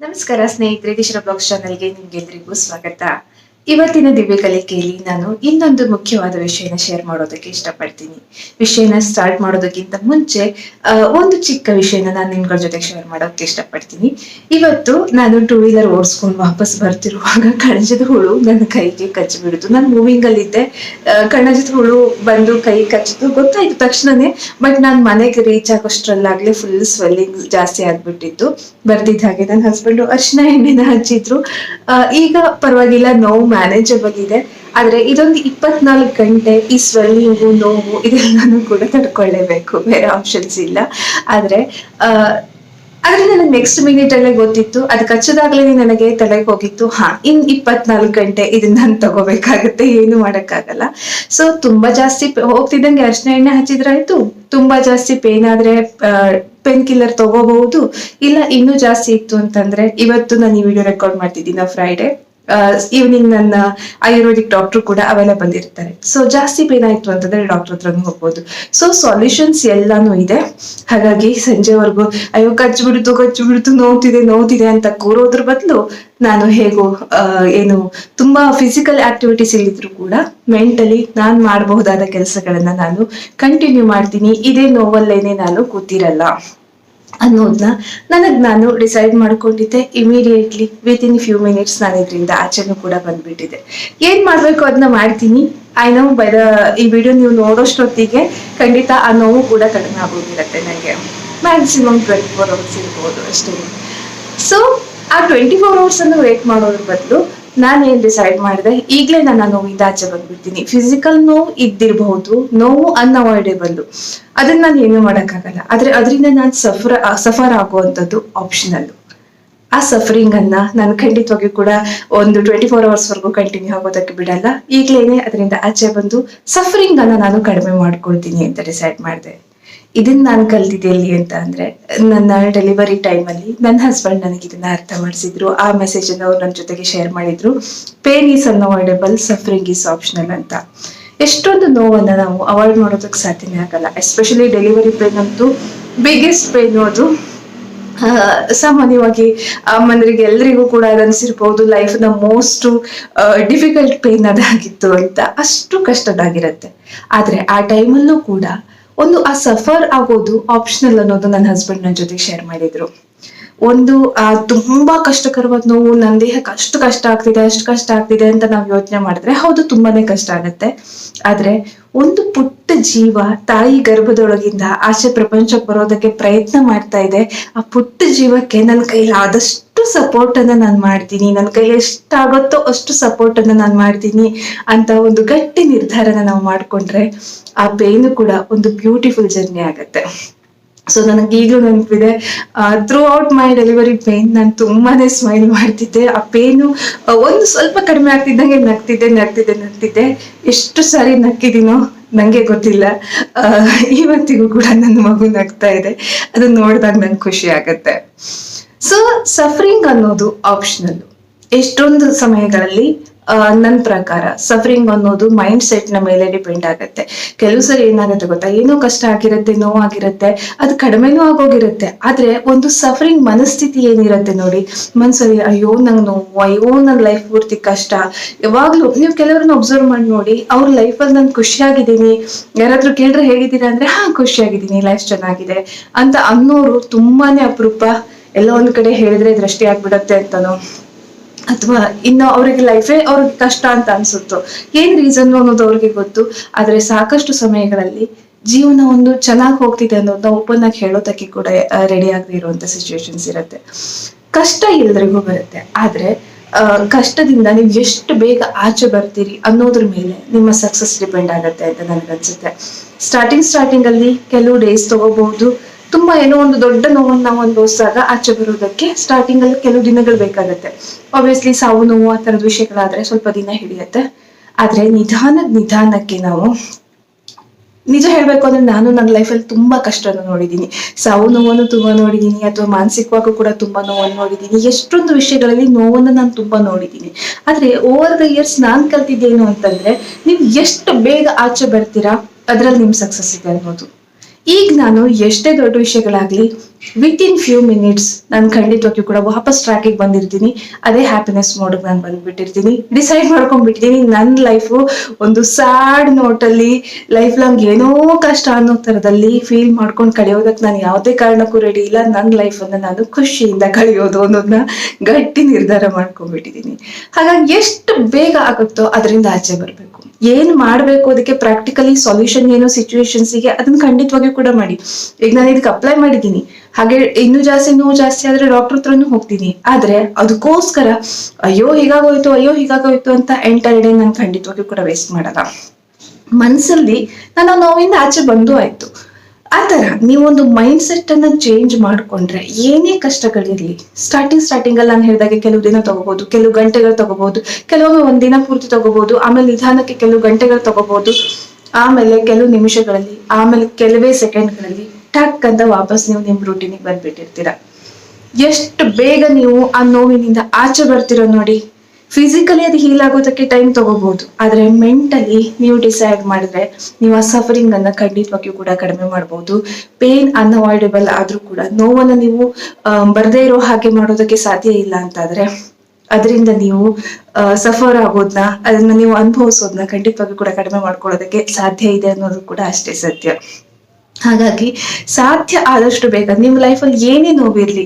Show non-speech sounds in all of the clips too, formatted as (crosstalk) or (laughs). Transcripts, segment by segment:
ನಮಸ್ಕಾರ ಸ್ನೇಹಿತರೆ ದಿಶರ ಬ್ಲಾಗ್ಸ್ ಚಾನಲ್ಗೆ ನಿಮ್ಗೆಲ್ರಿಗೂ ಸ್ವಾಗತ. ಇವತ್ತಿನ ದಿವ್ಯ ಕಲಿಕೆಯಲ್ಲಿ ನಾನು ಇನ್ನೊಂದು ಮುಖ್ಯವಾದ ವಿಷಯನ ಶೇರ್ ಮಾಡೋದಕ್ಕೆ ಇಷ್ಟಪಡ್ತೀನಿ. ವಿಷಯನ ಸ್ಟಾರ್ಟ್ ಮಾಡೋದಕ್ಕಿಂತ ಮುಂಚೆ ಒಂದು ಚಿಕ್ಕ ವಿಷಯನ ನಾನು ನಿಮ್ಗಳ ಜೊತೆ ಶೇರ್ ಮಾಡೋಕೆ ಇಷ್ಟಪಡ್ತೀನಿ. ಇವತ್ತು ನಾನು ಟೂ ವೀಲರ್ ಓಡಿಸ್ಕೊಂಡು ವಾಪಸ್ ಬರ್ತಿರುವಾಗ (laughs) ಕಣಜದ ಹುಳು ನನ್ನ ಕೈಗೆ ಕಚ್ಚಿ ಬಿಡುದು ನಾನು ಮೂವಿಂಗ್ ಅಲ್ಲಿ ಇದ್ದೆ. ಕಣಜದ ಹುಳು ಬಂದು ಕೈ ಕಚ್ಚಿತು. ಗೊತ್ತಾಯ್ತು ತಕ್ಷಣನೇ ಬಟ್ ನಾನು ಮನೆಗೆ ರೀಚ್ ಆಗೋಷ್ಟ್ರಲ್ಲಾಗ್ಲೇ ಫುಲ್ ಸ್ವೆಲ್ಲಿಂಗ್ ಜಾಸ್ತಿ ಆಗ್ಬಿಟ್ಟಿತ್ತು. ಬರ್ತಿದ್ದ ಹಾಗೆ ನನ್ನ ಹಸ್ಬೆಂಡ್ ಅರ್ಶಿನ ಎಣ್ಣೆನ ಹಚ್ಚಿದ್ರು. ಈಗ ಪರವಾಗಿಲ್ಲ, ನೋವು ಮ್ಯಾನೇಜಬಲ್ ಇದೆ. ಆದ್ರೆ ಇದೊಂದು ಇಪ್ಪತ್ನಾಲ್ಕು ಗಂಟೆ ಈ ಸ್ವೆಲ್ಲಿಂಗು ನೋವು ಇದೆಲ್ಲನೂ ಕೂಡ ತಡ್ಕೊಳ್ಳೇಬೇಕು. ಬೇರೆ ಆಪ್ಷನ್ಸ್ ಇಲ್ಲ. ಆದ್ರೆ ಆದ್ರೆ ನನಗೆ ನೆಕ್ಸ್ಟ್ ಮಿನಿಟ್ ಅಲ್ಲೇ ಗೊತ್ತಿತ್ತು. ಅದು ಕಚ್ಚದಾಗ್ಲೇ ನನಗೆ ತಲೆಗೆ ಹೋಗಿತ್ತು. ಹಾ, ಇನ್ ಇಪ್ಪತ್ನಾಲ್ಕು ಗಂಟೆ ಇದನ್ನ ನಾನು ತಗೋಬೇಕಾಗತ್ತೆ. ಏನು ಮಾಡಕ್ಕಾಗಲ್ಲ. ಸೊ ತುಂಬಾ ಜಾಸ್ತಿ ಹೋಗ್ತಿದ್ದಂಗೆ ಅರ್ಶಿನ ಎಣ್ಣೆ ಹಚ್ಚಿದ್ರಾಯ್ತು. ತುಂಬಾ ಜಾಸ್ತಿ ಪೇನ್ ಆದ್ರೆ ಪೇನ್ ಕಿಲ್ಲರ್ ತಗೋಬಹುದು. ಇಲ್ಲ, ಇನ್ನೂ ಜಾಸ್ತಿ ಇತ್ತು ಅಂತಂದ್ರೆ, ಇವತ್ತು ನಾನು ಈ ವಿಡಿಯೋ ರೆಕಾರ್ಡ್ ಮಾಡ್ತಿದ್ದೀನಿ ಫ್ರೈಡೆ ಈವ್ನಿಂಗ್ ನನ್ನ ಆಯುರ್ವೇದಿಕ್ ಡಾಕ್ಟರ್ ಕೂಡ ಅವೈಲೇಬಲ್ ಇರ್ತಾರೆ ಸೊ ಜಾಸ್ತಿ ಪೇನ್ ಆಯ್ತು ಅಂತಂದ್ರೆ ಡಾಕ್ಟರ್ ಹತ್ರನೂ ಹೋಗ್ಬೋದು. ಸೊ ಸೊಲ್ಯೂಷನ್ಸ್ ಎಲ್ಲಾನು ಇದೆ. ಹಾಗಾಗಿ ಸಂಜೆವರೆಗೂ, ಅಯ್ಯೋ ಕಚ್ಚು ಬಿಡ್ತು ಕಚ್ಚು ಬಿಡ್ತು ನೋವ್ತಿದೆ ನೋವ್ತಿದೆ ಅಂತ ಕೂರೋದ್ರ ಬದಲು ನಾನು ಹೇಗೋ ಏನು ತುಂಬಾ ಫಿಸಿಕಲ್ ಆಕ್ಟಿವಿಟೀಸ್ ಇಲ್ಲಿದ್ರು ಕೂಡ ಮೆಂಟಲಿ ನಾನ್ ಮಾಡಬಹುದಾದ ಕೆಲಸಗಳನ್ನ ನಾನು ಕಂಟಿನ್ಯೂ ಮಾಡ್ತೀನಿ. ಇದೇ ನೋವಲ್ಲೇನೆ ನಾನು ಕೂತಿರಲ್ಲ. ಅನ್ನೋದನ್ನ ನನಗೆ ನಾನು ಡಿಸೈಡ್ ಮಾಡ್ಕೊಂಡಿದ್ದೆ immediately with in few minutes ನಾನು ಇದರಿಂದ ಆಚೆನೂ ಕೂಡ ಬಂದ್ಬಿಟ್ಟಿದೆ. ಏನು ಮಾಡಬೇಕು ಅದನ್ನ ಮಾಡ್ತೀನಿ? ಐ ನೋ ಬೈ ದ ಈ ವಿಡಿಯೋ ನೀವು ನೋಡೋಷ್ಟೊತ್ತಿಗೆ ಖಂಡಿತ ಆ ನೋವು ಕೂಡ ಕಡಿಮೆ ಆಗೋಗಿರುತ್ತೆ ನನಗೆ ಮ್ಯಾಕ್ಸಿಮಮ್ ಟ್ವೆಂಟಿ ಫೋರ್ ಅವರ್ಸ್ ಇರ್ಬೋದು ಅಷ್ಟೇ. ಸೊ ಆ ಟ್ವೆಂಟಿ ಫೋರ್ ಅವರ್ಸ್ ಅನ್ನು ವೇಟ್ ಮಾಡೋದ್ರ ಬದಲು ನಾನು ಡಿಸೈಡ್ ಮಾಡಿದೆ, ಈಗಲೇ ನನ್ನ ನೋವಿಂದ ಆಚೆ ಬಂದ್ಬಿಡ್ತೀನಿ. ಫಿಸಿಕಲ್ ನೋವು ಇದ್ದಿರಬಹುದು, ನೋವು ಅನ್ಅವಾಯ್ಡೇಬಲ್ ಅದನ್ನ ನಾನು ಏನು ಮಾಡೋಕ್ಕಾಗಲ್ಲ. ಆದ್ರೆ ಅದರಿಂದ ನಾನು ಸಫರ್ ಸಫರ್ ಆಗುವಂಥದ್ದು ಆಪ್ಷನಲ್ ಆ ಸಫರಿಂಗ್ ಅನ್ನ ನಾನು ಖಂಡಿತವಾಗಿಯೂ ಕೂಡ ಒಂದು ಟ್ವೆಂಟಿ ಫೋರ್ ಅವರ್ಸ್ ವರೆಗೂ ಕಂಟಿನ್ಯೂ ಆಗೋದಕ್ಕೆ ಬಿಡಲ್ಲ. ಈಗಲೇನೆ ಅದರಿಂದ ಆಚೆ ಬಂದು ಸಫರಿಂಗ್ ಅನ್ನ ನಾನು ಕಡಿಮೆ ಮಾಡ್ಕೊಳ್ತೀನಿ ಅಂತ ಡಿಸೈಡ್ ಮಾಡಿದೆ. ಇದನ್ನ ನಾನು ಕಲ್ತಿದ್ದೆ ಎಲ್ಲಿ ಅಂತ ಅಂದ್ರೆ ನನ್ನ ಡೆಲಿವರಿ ಟೈಮಲ್ಲಿ ನನ್ನ ಹಸ್ಬೆಂಡ್ ನನಗೆ ಇದನ್ನ ಅರ್ಥ ಮಾಡಿಸಿದ್ರು. ಆ ಮೆಸೇಜ್ ಅನ್ನು ಅವ್ರು ನನ್ನ ಜೊತೆಗೆ ಶೇರ್ ಮಾಡಿದ್ರು. Pain is unavoidable suffering is optional ಅಂತ. ಎಷ್ಟೊಂದು ನೋವನ್ನ ನಾವು ಅವಾಯ್ಡ್ ಮಾಡೋದಕ್ಕೆ ಸಾಧ್ಯನೇ ಆಗಲ್ಲ. ಎಸ್ಪೆಷಲಿ ಡೆಲಿವರಿ ಪೇನ್ ಅಂತೂ ಬಿಗ್ಗೆಸ್ಟ್ ಪೇನ್ ಅದು ಆ, ಸಾಮಾನ್ಯವಾಗಿ ಎಲ್ಲರಿಗೂ ಎಲ್ರಿಗೂ ಕೂಡ ಅದನ್ಸಿರ್ಬೋದು ಲೈಫ್ನ ಮೋಸ್ಟ್ ಡಿಫಿಕಲ್ಟ್ ಪೇನ್ ಅದಾಗಿತ್ತು ಅಂತ. ಅಷ್ಟು ಕಷ್ಟದಾಗಿರುತ್ತೆ. ಆದ್ರೆ ಆ ಟೈಮಲ್ಲೂ ಕೂಡ ಒಂದು, ಆ ಸಫರ್ ಆಗೋದು ಆಪ್ಷನಲ್ ಅನ್ನೋದು ನನ್ನ ಹಸ್ಬೆಂಡ್ ನನ್ನ ಜೊತೆ ಶೇರ್ ಮಾಡಿದ್ರು. ಒಂದು, ಆ, ತುಂಬಾ ಕಷ್ಟಕರವಾದ ನೋವು ನನ್ನ ದೇಹಕ್ಕೆ ಅಷ್ಟು ಕಷ್ಟ ಆಗ್ತಿದೆ, ಅಷ್ಟು ಕಷ್ಟ ಆಗ್ತಿದೆ ಅಂತ ನಾವು ಯೋಚನೆ ಮಾಡಿದ್ರೆ ಹೌದು, ತುಂಬಾನೇ ಕಷ್ಟ ಆಗುತ್ತೆ. ಆದ್ರೆ ಒಂದು ಪುಟ್ಟ ಜೀವ ತಾಯಿ ಗರ್ಭದೊಳಗಿಂದ ಆಚೆ ಪ್ರಪಂಚಕ್ಕೆ ಬರೋದಕ್ಕೆ ಪ್ರಯತ್ನ ಮಾಡ್ತಾ ಇದೆ. ಆ ಪುಟ್ಟ ಜೀವಕ್ಕೆ ನನ್ನ ಕೈಲಿ ಆದಷ್ಟು ಸಪೋರ್ಟ್ ಅನ್ನ ನಾನು ಮಾಡ್ತೀನಿ. ನನ್ನ ಕೈಲಿ ಎಷ್ಟಾಗುತ್ತೋ ಅಷ್ಟು ಸಪೋರ್ಟ್ ಅನ್ನ ನಾನು ಮಾಡ್ತೀನಿ ಅಂತ ಒಂದು ಗಟ್ಟಿ ನಿರ್ಧಾರನ ನಾವು ಮಾಡ್ಕೊಂಡ್ರೆ ಆ ಪೇನು ಕೂಡ ಒಂದು ಬ್ಯೂಟಿಫುಲ್ ಜರ್ನಿ ಆಗತ್ತೆ. ಸೊ ನನಗೆ ಈಗಲೂ ನೆನಪಿದೆ throughout my delivery pain ನಾನು ತುಂಬಾನೇ ಸ್ಮೈಲ್ ಮಾಡ್ತಿದ್ದೆ. ಆ ಪೇನು ಒಂದು ಸ್ವಲ್ಪ ಕಡಿಮೆ ಆಗ್ತಿದ್ದಂಗೆ ನಗ್ತಿದ್ದೆ ನಗ್ತಿದ್ದೆ ನಗ್ತಿದ್ದೆ. ಎಷ್ಟು ಸಾರಿ ನಕ್ಕಿದ್ದೀನೋ ನಂಗೆ ಗೊತ್ತಿಲ್ಲ. ಇವತ್ತಿಗೂ ಕೂಡ ನನ್ನ ಮಗು ನಗ್ತಾ ಇದೆ. ಅದನ್ನ ನೋಡಿದಾಗ ನಂಗೆ ಖುಷಿ ಆಗತ್ತೆ. ಸೊ ಸಫರಿಂಗ್ ಅನ್ನೋದು ಆಪ್ಷನಲ್ ಎಷ್ಟೊಂದು ಸಮಯಗಳಲ್ಲಿ ನನ್ನ ಪ್ರಕಾರ ಸಫರಿಂಗ್ ಅನ್ನೋದು ಮೈಂಡ್ ಸೆಟ್ನ ಮೇಲೆ ಡಿಪೆಂಡ್ ಆಗುತ್ತೆ. ಕೆಲವು ಸರಿ ಏನಾಗುತ್ತೆ ಗೊತ್ತಾ? ಏನೋ ಕಷ್ಟ ಆಗಿರುತ್ತೆ, ನೋವಾಗಿರುತ್ತೆ, ಅದು ಕಡಿಮೆನೂ ಆಗೋಗಿರುತ್ತೆ. ಆದ್ರೆ ಒಂದು ಸಫರಿಂಗ್ ಮನಸ್ಥಿತಿ ಏನಿರುತ್ತೆ ನೋಡಿ, ಮನ್ಸಲ್ಲಿ ಅಯ್ಯೋ, ನಂಗೆ ನೋವು, ಅಯ್ಯೋ ನನ್ನ ಲೈಫ್ ಪೂರ್ತಿ ಕಷ್ಟ. ಯಾವಾಗ್ಲೂ ನೀವು ಕೆಲವ್ರನ್ನ ಒಬ್ಸರ್ವ್ ಮಾಡಿ ನೋಡಿ, ಅವ್ರ ಲೈಫಲ್ಲಿ ನಾನು ಖುಷಿಯಾಗಿದ್ದೀನಿ. ಯಾರಾದ್ರೂ ಕೇಳಿದ್ರೆ ಹೇಗಿದ್ದೀರಾ ಅಂದ್ರೆ, ಹಾ, ಖುಷಿಯಾಗಿದ್ದೀನಿ ಲೈಫ್ ಚೆನ್ನಾಗಿದೆ ಅಂತ ಅನ್ನೋರು ತುಂಬಾನೇ ಅಪರೂಪ. ಎಲ್ಲ ಒಂದ್ ಕಡೆ ಹೇಳಿದ್ರೆ ದೃಷ್ಟಿ ಆಗ್ಬಿಡತ್ತೆ ಅಂತನೋ. ಅಥವಾ ಇನ್ನು ಅವರಿಗೆ ಲೈಫೇ ಅವ್ರಿಗೆ ಕಷ್ಟ ಅಂತ ಅನ್ಸುತ್ತೋ? ಏನ್ ರೀಸನ್ ಅನ್ನೋದು ಅವ್ರಿಗೆ ಗೊತ್ತು? ಆದ್ರೆ ಸಾಕಷ್ಟು ಸಮಯಗಳಲ್ಲಿ ಜೀವನ ಒಂದು ಚೆನ್ನಾಗಿ ಹೋಗ್ತಿದೆ ಅನ್ನೋದನ್ನ ಓಪನ್ ಆಗಿ ಹೇಳೋದಕ್ಕೆ ಕೂಡ ರೆಡಿ ಆಗದೆ ಇರುವಂತ ಸಿಚುವೇಶನ್ಸ್ ಇರುತ್ತೆ. ಕಷ್ಟ ಎಲ್ರಿಗೂ ಬರುತ್ತೆ. ಆದ್ರೆ ಕಷ್ಟದಿಂದ ನೀವು ಎಷ್ಟು ಬೇಗ ಆಚೆ ಬರ್ತೀರಿ ಅನ್ನೋದ್ರ ಮೇಲೆ ನಿಮ್ಮ ಸಕ್ಸಸ್ ಡಿಪೆಂಡ್ ಆಗುತ್ತೆ ಅಂತ ನನಗನ್ಸುತ್ತೆ. ಸ್ಟಾರ್ಟಿಂಗ್ ಸ್ಟಾರ್ಟಿಂಗ್ ಅಲ್ಲಿ ಕೆಲವು ಡೇಸ್ ತಗೋಬಹುದು. ತುಂಬಾ ಏನೋ ಒಂದು ದೊಡ್ಡ ನೋವನ್ನು ನಾವು ಅನುಭವಿಸಿದಾಗ ಆಚೆ ಬರೋದಕ್ಕೆ ಸ್ಟಾರ್ಟಿಂಗ್ ಅಲ್ಲಿ ಕೆಲವು ದಿನಗಳು ಬೇಕಾಗುತ್ತೆ. ಆಬ್ವಿಯಸ್ಲಿ ಸಾವು ನೋವು ಆ ತರದ ವಿಷಯಗಳಾದ್ರೆ ಸ್ವಲ್ಪ ದಿನ ಹಿಡಿಯುತ್ತೆ. ಆದ್ರೆ ನಿಧಾನದ ನಿಧಾನಕ್ಕೆ ನಾವು ನಿಜ ಹೇಳ್ಬೇಕು ಅಂದ್ರೆ ನಾನು ನನ್ನ ಲೈಫಲ್ಲಿ ತುಂಬಾ ಕಷ್ಟನ ನೋಡಿದ್ದೀನಿ ಸಾವು ನೋವನ್ನು ತುಂಬಾ ನೋಡಿದ್ದೀನಿ ಅಥವಾ ಮಾನಸಿಕವಾಗೂ ಕೂಡ ತುಂಬಾ ನೋವನ್ನು ನೋಡಿದ್ದೀನಿ ಎಷ್ಟೊಂದು ವಿಷಯಗಳಲ್ಲಿ ನೋವನ್ನು ನಾನು ತುಂಬಾ ನೋಡಿದ್ದೀನಿ ಆದ್ರೆ ಓವರ್ ದ ಇಯರ್ಸ್ ನಾನ್ ಕಲ್ತಿದ್ದೇನು ಅಂತಂದ್ರೆ, ನೀವು ಎಷ್ಟು ಬೇಗ ಆಚೆ ಬರ್ತೀರಾ, ಅದ್ರಲ್ಲಿ ನಿಮ್ ಸಕ್ಸಸ್ ಇದೆ ಅನ್ನೋದು. ಈಗ ನಾನು ಎಷ್ಟೇ ದೊಡ್ಡ ವಿಷಯಗಳಾಗ್ಲಿ ವಿತ್ ಇನ್ ಫ್ಯೂ ಮಿನಿಟ್ಸ್ ನಾನು ಖಂಡಿತವಾಗಿಯೂ ಕೂಡ ವಾಪಸ್ ಟ್ರ್ಯಾಕಿಗೆ ಬಂದಿರ್ತೀನಿ. ಅದೇ ಹ್ಯಾಪಿನೆಸ್ ಮೋಡ್ಗೆ ನಾನು ಬಂದ್ಬಿಟ್ಟಿರ್ತೀನಿ. ಡಿಸೈಡ್ ಮಾಡ್ಕೊಂಡ್ಬಿಟ್ಟಿದ್ದೀನಿ. ನನ್ನ ಲೈಫು ಒಂದು ಸ್ಯಾಡ್ ನೋಟಲ್ಲಿ ಲೈಫ್ ಲಾಂಗ್ ಏನೋ ಕಷ್ಟ ಅನ್ನೋ ಥರದಲ್ಲಿ ಫೀಲ್ ಮಾಡ್ಕೊಂಡು ಕಳೆಯೋದಕ್ಕೆ ನಾನು ಯಾವುದೇ ಕಾರಣಕ್ಕೂ ರೆಡಿ ಇಲ್ಲ. ನನ್ನ ಲೈಫನ್ನು ನಾನು ಖುಷಿಯಿಂದ ಕಳೆಯೋದು ಅನ್ನೋದನ್ನ ಗಟ್ಟಿ ನಿರ್ಧಾರ ಮಾಡ್ಕೊಂಡ್ಬಿಟ್ಟಿದ್ದೀನಿ. ಹಾಗಾಗಿ ಎಷ್ಟು ಬೇಗ ಆಗುತ್ತೋ ಅದರಿಂದ ಆಚೆ ಬರಬೇಕು. ಏನ್ ಮಾಡ್ಬೇಕು ಅದಕ್ಕೆ ಪ್ರಾಕ್ಟಿಕಲಿ ಸೊಲ್ಯೂಷನ್ ಏನು ಸಿಚುವೇಶನ್ಸ್ಗೆ ಅದನ್ನ ಖಂಡಿತವಾಗಿಯೂ ಕೂಡ ಮಾಡಿ. ಈಗ ನಾನು ಇದಕ್ಕೆ ಅಪ್ಲೈ ಮಾಡಿದ್ದೀನಿ. ಹಾಗೆ ಇನ್ನೂ ಜಾಸ್ತಿ ನೋವು ಜಾಸ್ತಿ ಆದ್ರೆ ಡಾಕ್ಟರ್ ಹತ್ರನೂ ಹೋಗ್ತೀನಿ. ಆದ್ರೆ ಅದಕ್ಕೋಸ್ಕರ ಅಯ್ಯೋ ಹೀಗಾಗೋಯ್ತು ಅಯ್ಯೋ ಹೀಗಾಗೋಯ್ತು ಅಂತ ಎಂಟರ್ ಡೇ ನಾನು ಖಂಡಿತವಾಗಿ ಕೂಡ ವೇಸ್ಟ್ ಮಾಡಲ್ಲ. ಮನ್ಸಲ್ಲಿ ನಾನು ಆ ನೋವಿಂದ ಆಚೆ ಬಂದು ಆಯ್ತು. ಆತರ ನೀವೊಂದು ಮೈಂಡ್ ಸೆಟ್ ಅನ್ನ ಚೇಂಜ್ ಮಾಡ್ಕೊಂಡ್ರೆ ಏನೇ ಕಷ್ಟಗಳಿರ್ಲಿ ಸ್ಟಾರ್ಟಿಂಗ್ ಸ್ಟಾರ್ಟಿಂಗ್ ಅಲ್ಲಿ ನಾನು ಹೇಳಿದಾಗೆ ಕೆಲವು ದಿನ ತಗೋಬಹುದು ಕೆಲವು ಗಂಟೆಗಳು ತಗೋಬಹುದು ಕೆಲವೊಮ್ಮೆ ಒಂದಿನ ದಿನ ಪೂರ್ತಿ ತಗೋಬಹುದು ಆಮೇಲೆ ನಿಧಾನಕ್ಕೆ ಕೆಲವು ಗಂಟೆಗಳು ತಗೋಬಹುದು ಆಮೇಲೆ ಕೆಲವು ನಿಮಿಷಗಳಲ್ಲಿ, ಆಮೇಲೆ ಕೆಲವೇ ಸೆಕೆಂಡ್ಗಳಲ್ಲಿ ಟಕ್ ಅಂತ ವಾಪಸ್ ನೀವು ನಿಮ್ ರೂಟೀನಿಗೆ ಬಂದ್ಬಿಟ್ಟಿರ್ತೀರ. ಎಷ್ಟು ಬೇಗ ನೀವು ಆ ನೋವಿನಿಂದ ಆಚೆ ಬರ್ತಿರೋ ನೋಡಿ ಫಿಸಿಕಲಿ ಅದು ಹೀಲ್ ಆಗೋದಕ್ಕೆ ಟೈಮ್ ತಗೋಬಹುದು ಆದ್ರೆ ಮೆಂಟಲಿ ನೀವು ಡಿಸೈಡ್ ಮಾಡಿದ್ರೆ ನೀವು ಆ ಸಫರಿಂಗ್ ಅನ್ನ ಖಂಡಿತವಾಗಿಯೂ ಕೂಡ ಕಡಿಮೆ ಮಾಡಬಹುದು ಪೇನ್ ಅನ್ಅವಾಯ್ಡಬಲ್ ಆದ್ರೂ ಕೂಡ ನೋವನ್ನ ನೀವು ಬರದೇ ಇರೋ ಹಾಗೆ ಮಾಡೋದಕ್ಕೆ ಸಾಧ್ಯ ಇಲ್ಲ ಅಂತಾದ್ರೆ ಅದರಿಂದ ನೀವು ಸಫರ್ ಆಗೋದನ್ನ ಅದನ್ನ ನೀವು ಅನುಭವಿಸೋದನ್ನ ಖಂಡಿತವಾಗಿ ಕೂಡ ಕಡಿಮೆ ಮಾಡ್ಕೊಳ್ಳೋದಕ್ಕೆ ಸಾಧ್ಯ ಇದೆ ಅನ್ನೋದು ಕೂಡ ಅಷ್ಟೇ ಸತ್ಯ. ಹಾಗಾಗಿ ಸಾಧ್ಯ ಆದಷ್ಟು ಬೇಗ, ನಿಮ್ಮ ಲೈಫಲ್ಲಿ ಏನೇ ನೋವಿರ್ಲಿ,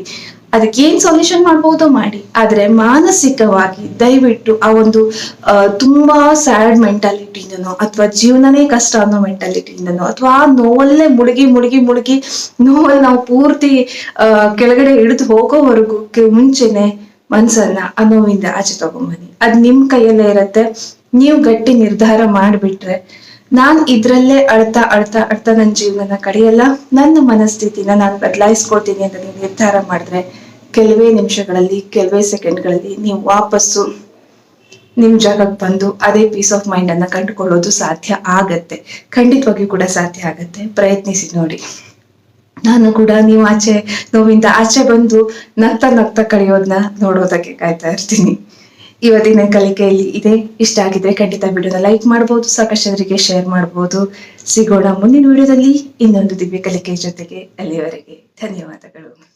ಅದಕ್ಕೆ ಏನ್ ಸೊಲ್ಯೂಷನ್ ಮಾಡ್ಬೋದು ಮಾಡಿ. ಆದ್ರೆ ಮಾನಸಿಕವಾಗಿ ದಯವಿಟ್ಟು ಆ ಒಂದು ತುಂಬಾ ಸ್ಯಾಡ್ ಮೆಂಟಾಲಿಟಿಯಿಂದನೋ ಅಥವಾ ಜೀವನನೇ ಕಷ್ಟ ಅನ್ನೋ ಮೆಂಟಾಲಿಟಿಯಿಂದನೋ ಅಥವಾ ಆ ನೋವಲ್ಲೇ ಮುಳುಗಿ ಮುಳುಗಿ ಮುಳುಗಿ ನೋವಲ್ಲಿ ನಾವು ಪೂರ್ತಿ ಕೆಳಗಡೆ ಹಿಡಿದು ಹೋಗೋವರೆಗೂ ಮುಂಚೆನೆ ಮನ್ಸನ್ನ ಅನುವಿಂದ ನೋವಿಂದ ಆಚೆ ತಗೊಂಬನ್ನಿ. ಅದ್ ನಿಮ್ ಕೈಯಲ್ಲೇ ಇರತ್ತೆ. ನೀವು ಗಟ್ಟಿ ನಿರ್ಧಾರ ಮಾಡ್ಬಿಟ್ರೆ ನಾನ್ ಇದ್ರಲ್ಲೇ ಅಳ್ತಾ ಅಳ್ತಾ ಅಳ್ತಾ ನನ್ನ ಜೀವನ ಕಡೆಯಲ್ಲ. ನನ್ನ ಮನಸ್ಥಿತಿನ ನಾನು ಬದಲಾಯಿಸ್ಕೊಳ್ತೀನಿ ಅಂತ ನೀವು ನಿರ್ಧಾರ ಮಾಡಿದ್ರೆ ಕೆಲವೇ ನಿಮಿಷಗಳಲ್ಲಿ, ಕೆಲವೇ ಸೆಕೆಂಡ್ಗಳಲ್ಲಿ ನೀವು ವಾಪಸ್ಸು ನಿಮ್ ಜಾಗಕ್ಕೆ ಬಂದು ಅದೇ ಪೀಸ್ ಆಫ್ ಮೈಂಡ್ ಅನ್ನ ಕಂಡುಕೊಳ್ಳೋದು ಸಾಧ್ಯ ಆಗತ್ತೆ. ಖಂಡಿತವಾಗಿಯೂ ಕೂಡ ಸಾಧ್ಯ ಆಗತ್ತೆ. ಪ್ರಯತ್ನಿಸಿ ನೋಡಿ. ನಾನು ಕೂಡ ನೀವು ಆಚೆ, ನೋವಿಂದ ಆಚೆ ಬಂದು ನಗ್ತಾ ನಗ್ತಾ ಕಳೆಯೋದನ್ನ ನೋಡೋದಕ್ಕೆ ಕಾಯ್ತಾ ಇರ್ತೀನಿ. ಇವತ್ತಿನ ಕಲಿಕೆಯಲ್ಲಿ ಇದೆ, ಇಷ್ಟ ಆಗಿದ್ರೆ ಖಂಡಿತ ವಿಡಿಯೋನ ಲೈಕ್ ಮಾಡ್ಬೋದು, ಸಾಕಷ್ಟು ಜನರಿಗೆ ಶೇರ್ ಮಾಡ್ಬೋದು. ಸಿಗೋಣ ಮುಂದಿನ ವಿಡಿಯೋದಲ್ಲಿ ಇನ್ನೊಂದು ದಿವ್ಯ ಕಲಿಕೆ ಜೊತೆಗೆ ಅಲ್ಲಿಯವರೆಗೆ ಧನ್ಯವಾದಗಳು.